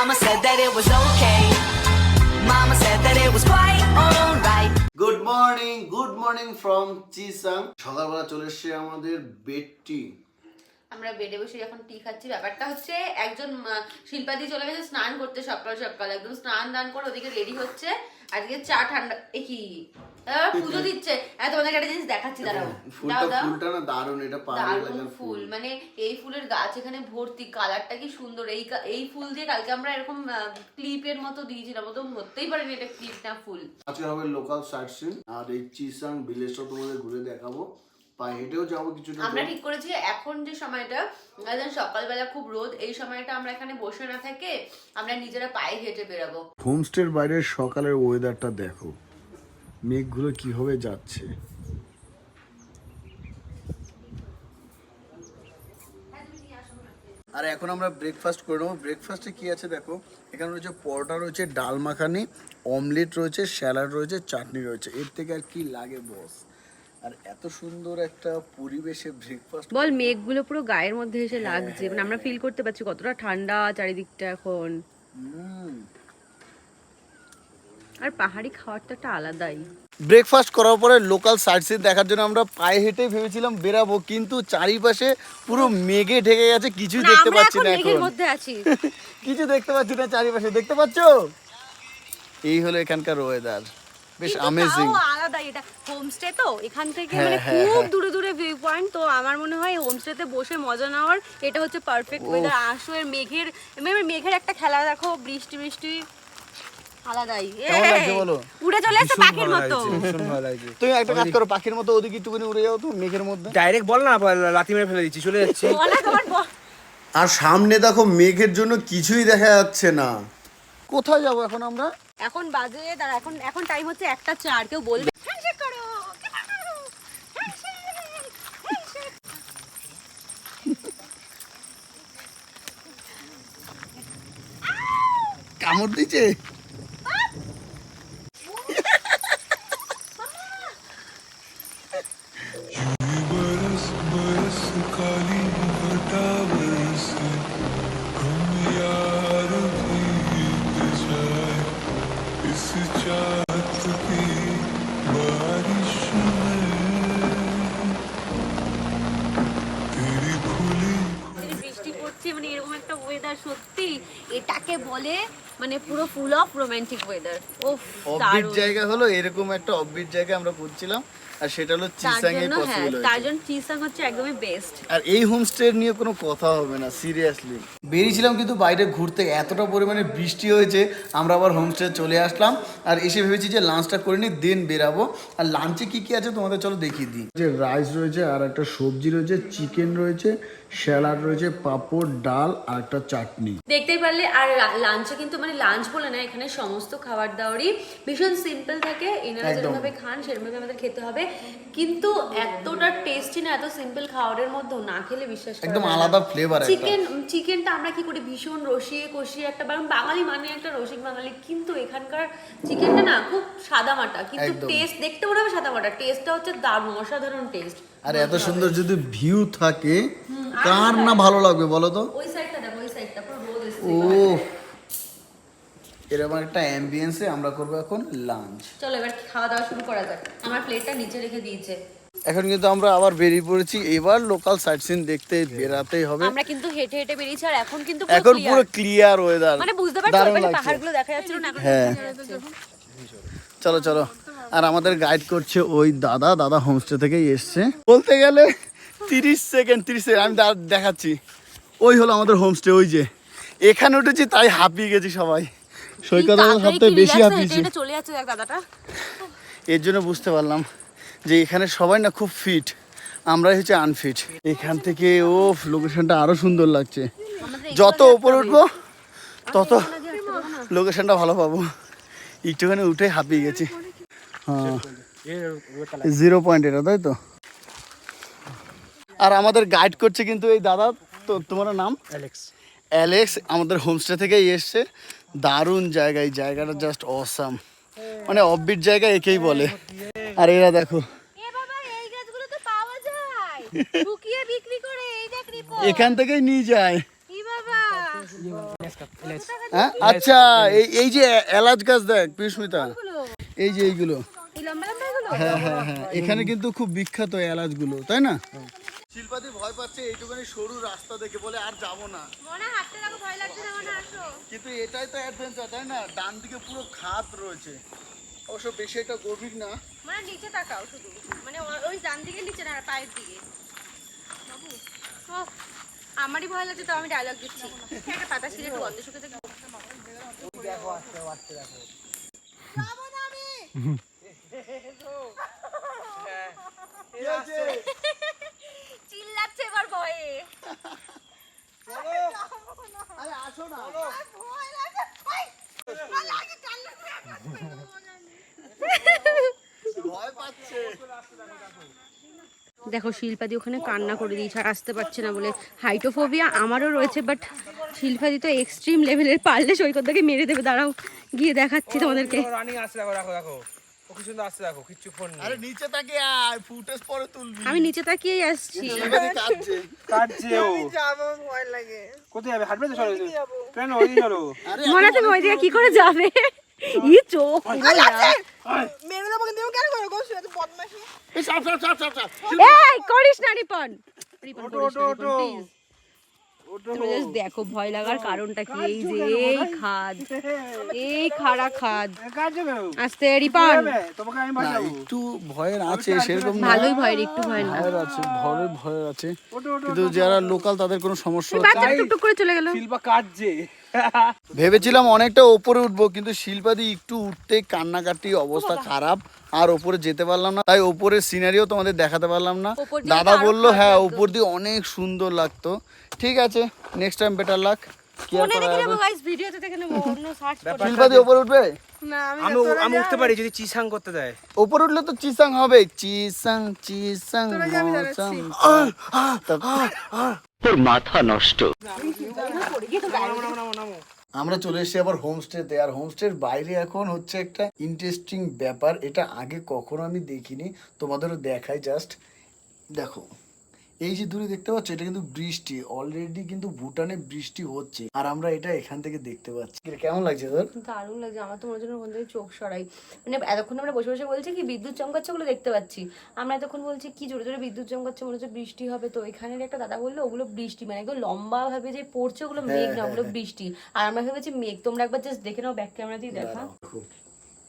Mama said that it was okay. Mama said that it was quite alright. Good morning good morning from Chisang সকালবেলা চলে এসছে আমাদের বেডটি। আমরা বেডে বসে এখন টি খাচ্ছি ব্যাপারটা হচ্ছে একজন শিল্পাদি চলে গেছে স্নান করতে সকাল সকাল। একদম স্নান দান করে ওদিকে রেডি হচ্ছে। আজকে চা ঠান্ডা এ কি? পুজো দিচ্ছে। হ্যাঁ তোমাদেরকে একটা জিনিস দেখাচ্ছি দাঁড়াও। দাও ফুলটা দাও। ফুলটা না দারুণ এটা দারুণ ফুল। মানে এই ফুলের গাছ এখানে ভর্তি কালারটা কি সুন্দর। এই এই ফুল দিয়ে কালকে আমরা এরকম ক্লিপের মতো দিয়েছিলাম তো ধরতেই পারিনি এটা ক্লিপ না ফুল। আজকে হবে লোকাল সাইট সিন আর এই চিসাং ভিলেজটা তোমাদের ঘুরে দেখাবো। পায়ে হেঁটেও যাব কিছুটা আমরা ঠিক করেছি এখন যে সময়টা একদম সকালবেলা খুব রোদ এই সময়টা আমরা এখানে বসে না থেকে আমরা নিজেরা পায়ে হেঁটে বেরাবো। হোমস্টের বাইরে সকালের ওয়েদারটা দেখো। মেঘগুলো কীভাবে যাচ্ছে? আর এখন আমরা ব্রেকফাস্ট করে নেব। ব্রেকফাস্টে কি আছে দেখো? এখানে রয়েছে পরোটা রয়েছে ডাল মাখানি অমলেট রয়েছে স্যালাড রয়েছে চাটনি রয়েছে। এর থেকে আর কি লাগে বস আর এত সুন্দর একটা পরিবেশে ব্রেকফাস্ট বল মেঘগুলো পুরো গায়ের মধ্যে এসে লাগছে। মানে আমরা ফিল করতে পারছি কতটা ঠান্ডা চারিদিকটা এখন। আর পাহাড়ি খাওয়ার তো একটা আলাদাই। ব্রেকফাস্ট করার পরে লোকাল সাইট সিন দেখার জন্য আমরা পায়ে হেঁটে ভেবেছিলাম বেরাবো কিন্তু চারিপাশে পুরো মেঘে ঢেকে গেছে কিছুই দেখতে পাচ্ছি না মেঘের এখন। মধ্যে আছি। কিছু দেখতে পাচ্ছি না চারিপাশে দেখতে পাচ্ছ? এই হলো এখানকার ওয়েদার বেশ তাও আলাদাই এটা। হোমস্টে তো এখান থেকে হ্যাঁ, মানে হ্যাঁ, খুব হ্যাঁ। দূরে দূরে ভিউ পয়েন্ট তো আমার মনে হয় হোমস্টেতে বসে মজা নেওয়ার এটা হচ্ছে পারফেক্ট ওয়েদার আসো এর মেঘের মেঘের একটা খেলা দেখো বৃষ্টি বৃষ্টি। আলাদাই। কেমন লাগছে এই, বলো? উড়ে চলে আসছে পাখির মতো। তুমি একটা কাজ করো পাখির মতো ওদিকে একটুখানি উড়ে যাও তো মেঘের মধ্যে। ডাইরেক্ট বল না লাথি মেরে ফেলে দিচ্ছি চলে যাচ্ছি। বলা তোমার ব- আর সামনে দেখো মেঘের জন্য কিছুই দেখা যাচ্ছে না। কোথায় যাব এখন আমরা? এখন বাজে এখন এখন টাইম হচ্ছে একটা চার কেউ বলবে। কামড় দিচ্ছে? ওয়েদার সত্যি এটাকে বলে মানে পুরো full of romantic weather of offbeat জায়গা হলো এরকম একটা অববিট জায়গা আমরা খুঁজছিলাম আর সেটা হলো চিসাং এ পসিবল তার জন্য চিসাং হচ্ছে একদমই বেস্ট আর এই হোমস্টে নিয়ে কোনো কথা হবে না সিরিয়াসলি বেরিয়েছিলাম কিন্তু বাইরে ঘুরতে এতটা পরিমাণে বৃষ্টি হয়েছে আমরা আবার হোমস্টে চলে আসলাম আর এসে ভেবেছি যে লাঞ্চটা করে নিই দেন বেরাবো। আর লাঞ্চে কি কি আছে তোমাদের চলো দেখিয়ে দিই। যে রাইস রয়েছে আর একটা সবজি রয়েছে চিকেন রয়েছে স্যালাড রয়েছে পাঁপড় ডাল আর একটা চাটনি। দেখতেই পারলে আর লাঞ্চে কিন্তু মানে লাঞ্চ বলে না এখানে সমস্ত খাবার দাবারই ভীষণ সিম্পল থাকে। এনারা। যেরকমভাবে খান সেরকমভাবে আমাদের খেতে হবে। কিন্তু এতটা টেস্টি না এত সিম্পল খাবারের মধ্যেও না খেলে বিশ্বাস একদম আলাদা ফ্লেভার চিকেন চিকেনটা আমরা কি করি? ভীষণ রসিয়ে কষিয়ে একটা বাঙ- বাঙালি মানে একটা রসিক বাঙালি। কিন্তু এখানকার চিকেনটা না খুব সাদা মাটা। কিন্তু টেস্ট দেখতে মনে হবে সাদা মাটা। টেস্টটা হচ্ছে দারুণ অসাধারণ টেস্ট আর এত সুন্দর যদি ভিউ থাকে কার না। ভালো লাগবে বলো তো? ওই সাইডটা দেখো ওই সাইডটা পুরো রোদ ও। এরকম একটা অ্যাম্বিয়েন্সে আমরা করব এখন লাঞ্চ চলো এবার খাওয়া দাওয়া শুরু করা যাক। আমার প্লেটটা নিচে রেখে দিয়েছে। এখন কিন্তু আমরা আবার বেরিয়ে পড়েছি। এবার লোকাল সাইট সিন দেখতে বেরাতেই হবে। আমরা কিন্তু হেঁটে হেঁটে বেরিয়েছি আর এখন কিন্তু এখন পুরো ক্লিয়ার ওয়েদার মানে বুঝতে পারছ পাহাড়গুলো দেখা যাচ্ছিল না এখন হ্যাঁ। চলো চলো। আর আমাদের গাইড করছে ওই দাদা দাদা হোমস্টে থেকেই এসছে। বলতে গেলে তিরিশ সেকেন্ড তিরিশ সেকেন্ড আমি দা- দেখাচ্ছি। ওই হলো আমাদের হোমস্টে ওই যে। এখানে উঠেছি তাই হাঁপিয়ে গেছি সবাই। সৈকত সবথেকে বেশি হাঁপিয়েছে। চলে যাচ্ছে দাদাটা। এর জন্য বুঝতে পারলাম যে এখানে সবাই না খুব ফিট আমরাই হচ্ছে আনফিট এখান থেকে ও লোকেশনটা আরও সুন্দর লাগছে। যত উপরে উঠবো তত লোকেশনটা ভালো পাবো। একটুখানি উঠে হাঁপিয়ে গেছি। জিরো পয়েন্ট এটা তাই তো? আর আমাদের গাইড করছে কিন্তু এই দাদা তো তোমার নাম? অ্যালেক্স অ্যালেক্স আমাদের হোমস্টে থেকেই এসছে। দারুণ জায়গা এই জায়গাটা জাস্ট অসাম মানে অফবিট জায়গা একেই বলে। আর এরা দেখো। এ বাবা এই গাছগুলো তো পাওয়া যায়। শুকিয়ে বিক্রি করে এই দেখ রিপোর্ট এখান থেকেই নিয়ে যায়। হ্যাঁ? আচ্ছা এই এই যে এলাচ গাছ দেখ পিসমিতা এই যে এইগুলো। হ্যাঁ হ্যাঁ হ্যাঁ। এখানে কিন্তু খুব বিখ্যাত এলাচগুলো তাই না? শিল্পাদি ভয় পাচ্ছে এইটুখানি সরু রাস্তা দেখে বলে আর যাব না। কিন্তু এটাই তো অ্যাডভেঞ্চার তাই না? ডান দিকে পুরো খাত রয়েছে। অবশ্য বেশি একটা গভীর না। মানে নিচে তাকাও শুধু। মানে ওই ডান দিকে নিচে না পায়ের দিকে। বাবু আমারই ভয় লাগছে তো আমি ডায়লগ দিচ্ছি। একটা পাতা ছিঁড়ে একটু গন্ধ শুকে দেখি চিল্লাচ্ছে এবার ভয়ে। আরে আসো না। দেখো শিল্পাদি ওখানে কান্না করে দিয়েছে আর আসতে পারছে না বলে। হাইটোফোবিয়া আমারও রয়েছে বাট শিল্পাদি তো এক্সট্রিম লেভেলের পারলে সৈকত থেকে মেরে দেবে। দাঁড়াও। গিয়ে দেখাচ্ছি তোমাদেরকে। রানি আসতে দেখো দেখো দেখো। ও কি সুন্দর আসতে দেখো কিচ্ছু ফোন নিচে তাকে আয় ফুটেজ পরে তুলবি। আমি নিচে তাকিয়েই আসছি। শিল্পাদি কাঁদছে। কাটছে ও। কোথায় যাবে? হাঁটবে তো চলো কেন? ওই চলো মনে ওইদিকে কি করে যাবে? ই চোখ। করিস না রিপন। রিপন just দেখো ভয় লাগার কারণটা কি? এই যে এই খাদ। এই খাড়া খাদ। আস্তে রিপন। তোমাকে আমি না, বাঁচাবো। একটু ভয়ের আছে সেরকম ভালোই ভয়ের একটু ভয় না। ভয়ের আছে ভয়ের ভয়ের আছে। কিন্তু যারা লোকাল তাদের কোনো সমস্যা টুকটুক করে চলে গেল। শিল্পা কাটছে ভেবেছিলাম অনেকটা ওপরে উঠবো কিন্তু শিল্পাদি একটু উঠতে কান্নাকাটি অবস্থা খারাপ। আর ওপরে যেতে পারলাম না তাই ওপরের সিনারিও তোমাদের দেখাতে পারলাম না। দাদা বলল হ্যাঁ। ওপর দিয়ে অনেক সুন্দর লাগতো। ঠিক আছে নেক্সট টাইম বেটার লাক কি আর ফোনে করা দেখে যাবে? নেব গাইস ভিডিওতে দেখে নেব অন্য সার্চ করে শিল্পাদি ওপরে উঠবে? আমি আমি উঠতে পারি যদি চিসাং করতে দেয় ওপরে উঠলে তো চিসাং হবে। চিসাং চিসাং মৌসাং। আমরা চলে এসেছি আবার হোমস্টেতে। আর হোমস্টের বাইরে এখন হচ্ছে একটা ইন্টারেস্টিং ব্যাপার। এটা আগে কখনো আমি দেখিনি। তোমাদেরও দেখাই জাস্ট দেখো। এই যে দূরে দেখতে পাচ্ছ এটা কিন্তু বৃষ্টি। অলরেডি কিন্তু ভুটানে বৃষ্টি হচ্ছে। আর আমরা এটা এখান থেকে দেখতে পাচ্ছি। কেমন লাগছে তোর? দারুণ লাগছে। আমার তো মনে হচ্ছে ওখান থেকে চোখ সরাই। মানে এতক্ষণ আমরা বসে বসে বলছি কি বিদ্যুৎ চমকাচ্ছে ওগুলো দেখতে পাচ্ছি। আমরা এতক্ষণ বলছি কি জোরে জোরে বিদ্যুৎ চমকাচ্ছে মনে হচ্ছে বৃষ্টি হবে। তো এখানের একটা দাদা বলল ওগুলো বৃষ্টি মানে একদম লম্বা ভাবে যে পড়ছে ওগুলো মেঘ না ওগুলো বৃষ্টি। আর আমরা ভেবেছি মেঘ। তোমরা একবার জাস্ট দেখে নাও ব্যাক ক্যামেরা দিয়ে দেখা।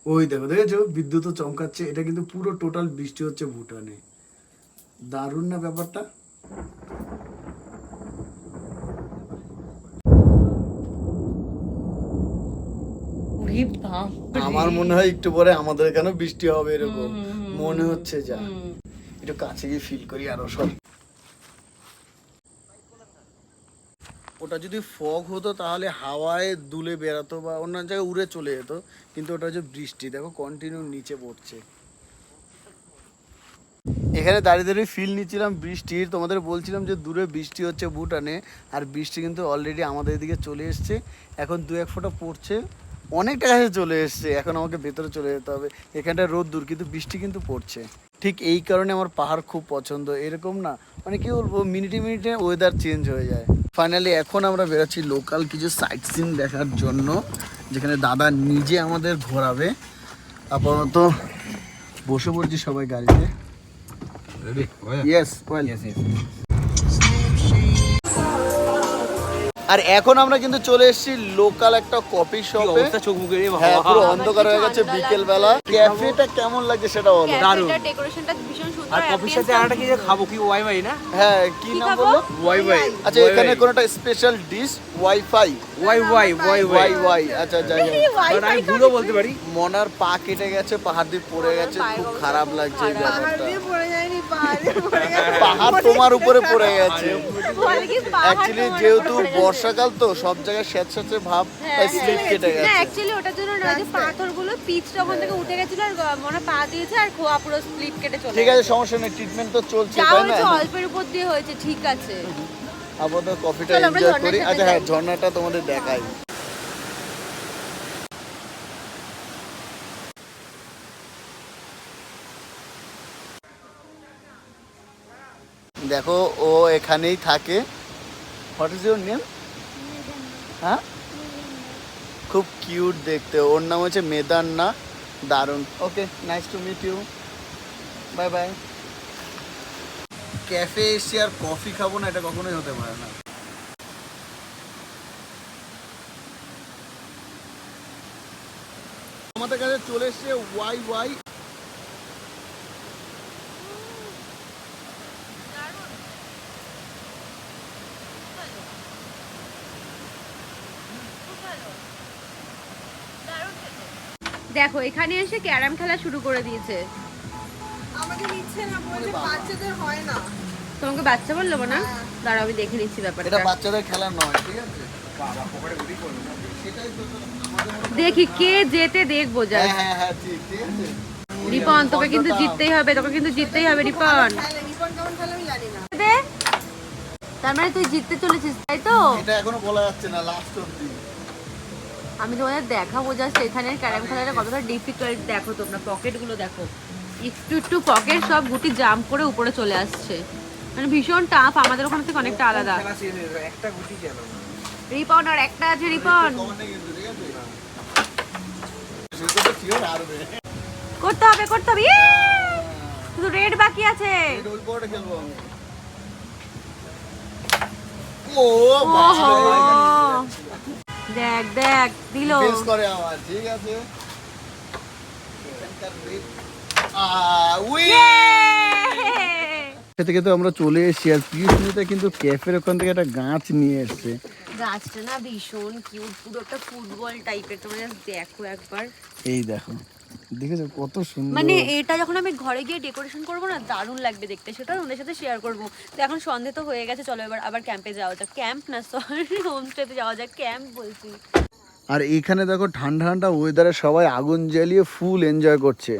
ওই দেখো দেখেছ? বিদ্যুৎও চমকাচ্ছে। এটা কিন্তু পুরো টোটাল বৃষ্টি হচ্ছে ভুটানে। দারুণ না ব্যাপারটা? আমার মনে হয় একটু পরে আমাদের এখানেও বৃষ্টি হবে এরকম। মনে হচ্ছে যা। একটু কাছে গিয়ে ফিল করি আরও সব ওটা যদি ফগ হতো তাহলে হাওয়ায় দুলে বেরাতো বা অন্য জায়গায় উড়ে চলে যেত কিন্তু ওটা হচ্ছে বৃষ্টি। দেখো কন্টিনিউ নিচে পড়ছে এখানে দাঁড়িয়ে দাঁড়িয়ে ফিল নিচ্ছিলাম বৃষ্টির তোমাদের বলছিলাম যে দূরে বৃষ্টি হচ্ছে ভুটানে, আর বৃষ্টি কিন্তু অলরেডি আমাদের এদিকে চলে এসছে। এখন দু এক ফোঁটা পড়ছে, অনেকটা কাছে চলে এসছে। এখন আমাকে ভেতরে চলে যেতে হবে। এখানটা রোদ দূর কিন্তু বৃষ্টি কিন্তু পড়ছে। ঠিক এই কারণে আমার পাহাড় খুব পছন্দ। এরকম না মানে কি বলব, মিনিটে মিনিটে ওয়েদার চেঞ্জ হয়ে যায়। ফাইনালি এখন আমরা বেরোচ্ছি লোকাল কিছু সাইট সিন দেখার জন্য, যেখানে দাদা নিজে আমাদের ঘোরাবে। আপাতত বসে পড়ছি সবাই গাড়িতে। Ready? Yes, well, Yes, yes. আর এখন আমরা কিন্তু চলে এসেছি লোকাল একটা কফি শপে হ্যাঁ পুরো অন্ধকার হয়ে গেছে বিকেল বেলা। ক্যাফেটা কেমন লাগছে সেটা বলো। দারুণ। ডেকোরেশনটা ভীষণ সুন্দর আর কফির সাথে আরেকটা কি খাব? কি ওয়াই ভাই না? হ্যাঁ কি নাম? বলল ওয়াই ভাই আচ্ছা এখানে কোনো একটা স্পেশাল ডিশ ওয়াইফাই ওয়াই ওয়াই ওয়াই ওয়াই ওয়াই ওয়াই আচ্ছা যাই হোক। আমি ভুলও বলতে পারি। মনার পা কেটে গেছে পাহাড় দিয়ে পড়ে গেছে খুব খারাপ লাগছে এই ব্যাপারটা। পাহাড় তোমার উপরে পড়ে গেছে। অ্যাকচুয়ালি যেহেতু বর্ষাকাল তো সব জায়গায় স্যাঁতস্যাঁতে ভাব তাই স্লিপ কেটে গেছে। না অ্যাকচুয়ালি ওটার জন্য না যে পাথরগুলো পিচটা ওখান থেকে উঠে গেছিল আর মনে পা দিয়েছে আর খোয়া পুরো স্লিপ কেটে চলে ঠিক আছে সমস্যা নেই ট্রিটমেন্ট তো চলছে তাই না? অল্পের উপর দিয়ে হয়েছে ঠিক আছে। আপাতত কফিটা এনজয় করি। আচ্ছা হ্যাঁ ঝর্ণাটা তোমাদের দেখাই। দেখো ও এখানেই থাকে। হোয়াট ইজ ইউর নেম হ্যাঁ? খুব কিউট দেখতে। ওর নাম হচ্ছে মেদান্না দারুণ। Okay nice to meet you bye bye cafe এসছি আর কফি খাব না এটা কখনোই হতে পারে না। আমাদের কাছে চলে এসছে ওয়াই ওয়াই দেখো এখানে এসে ক্যারাম খেলা শুরু করে দিয়েছে। আমাকে নিচ্ছে না বলছে বাচ্চাদের হয় না। তোমাকে বাচ্চা বলল না দাঁড়াও আমি দেখে নিচ্ছি এটা ব্যাপারটা বাচ্চাদের খেলা নয় ঠিক আছে? সেটাই তো দেখি কে যেতে দেখব যা হ্যাঁ হ্যাঁ হ্যাঁ ঠিক ঠিক আছে। রিপন তোকে কিন্তু জিততেই হবে তোকে কিন্তু জিততেই হবে রিপন। তার মানে তুই জিততে চলেছিস তাই তো? এটা এখনও বলা যাচ্ছে না লাস্ট অব্দি আমি তোমাদের দেখাবো জাস্ট এখানের ক্যারাম খেলাটা কতটা ডিফিকাল্ট দেখো তোমরা পকেটগুলো দেখো। একটু একটু পকেট সব গুটি জাম করে উপরে চলে আসছে। মানে ভীষণ টাফ আমাদের ওখান থেকে অনেকটা আলাদা। রিপন আর একটা আছে রিপন। করতে হবে করতে হবে। ইয়ে! শুধু রেড বাকি আছে। ও দেখ দেখ দিল। করে আমার ঠিক আছে! সে থেকে তো আমরা চলে এসেছি আর পিউসমিতা কিন্তু ক্যাফের ওখান থেকে একটা গাছ নিয়ে এসছে। গাছটা না ভীষণ কিউট পুরো একটা ফুটবল টাইপের তোমরা দেখো একবার। এই দেখো। দেখেছ কত সুন্দর। মানে এটা যখন আমি ঘরে গিয়ে ডেকোরেশন করব না দারুণ লাগবে দেখতে। সেটা ওদের সাথে শেয়ার করব। তো এখন সন্ধে তো হয়ে গেছে চলো এবার আবার ক্যাম্পে যাওয়া যাক। ক্যাম্প না সরি হোমস্টেতে যাওয়া যাক ক্যাম্প বলছি। আর এখানে দেখো ঠান্ডা ঠান্ডা ওয়েদারে সবাই আগুন জ্বালিয়ে ফুল এনজয় করছে।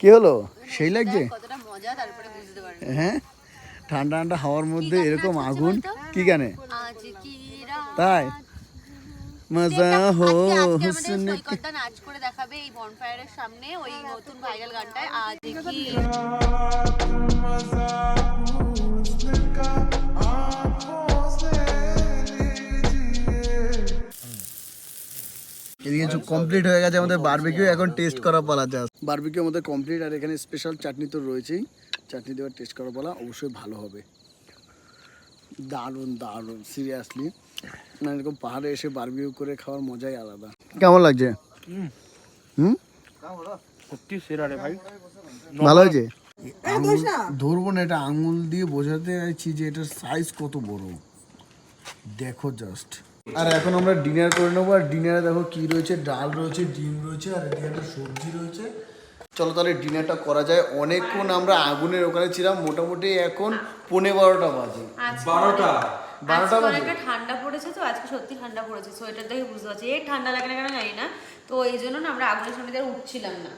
কি হলো? সেই লাগছে? কতটা মজা তারপরে বুঝতে পারবে। হ্যাঁ? ঠান্ডা ঠান্ডা হাওয়ার মধ্যে এরকম আগুন? কি গানে? আজ কি রাত? তাই? মজা হো হুসন আমাদের সৈকতদা নাচ করে দেখাবে এই বনফায়ারের সামনে ওই নতুন ভাইরাল গানটায়। আজ কি এদিকে কিছু কমপ্লিট হয়ে গেছে আমাদের বারবিকিউ এখন টেস্ট করা পালা জাস্ট বারবিকিউ আমাদের কমপ্লিট আর এখানে স্পেশাল চাটনি তো রয়েছেই। চাটনি দেওয়ার টেস্ট করা পালা অবশ্যই ভালো হবে। দারুণ দারুণ সিরিয়াসলি এরকম পাহাড়ে এসে বারবিকিউ করে খাওয়ার মজাই আলাদা। কেমন লাগছে? হুম। সত্যি সেরা রে ভাই। ভালো হয়েছে? ধরবো না এটা আঙুল দিয়ে বোঝাতে চাইছি যে এটার সাইজ কত বড়। দেখো জাস্ট আর এখন আমরা ডিনার করে নেব আর ডিনারে দেখো কি রয়েছে? ডাল রয়েছে ডিম রয়েছে আর এদিকে একটা সবজি রয়েছে। চলো তাহলে ডিনারটা করা যায়। অনেকক্ষণ আমরা আগুনের ওখানে ছিলাম মোটামুটি এখন পৌনে বারোটা বাজে। বারোটা? বারোটা? অনেকটা ঠান্ডা পড়েছে তো আজকে সত্যি ঠান্ডা পড়েছে সোয়েটার দেখে বুঝতে পারছি এই ঠান্ডা লাগে না কেন জানি না তো এই জন্য না আমরা আগুনের সামনে উঠছিলাম না।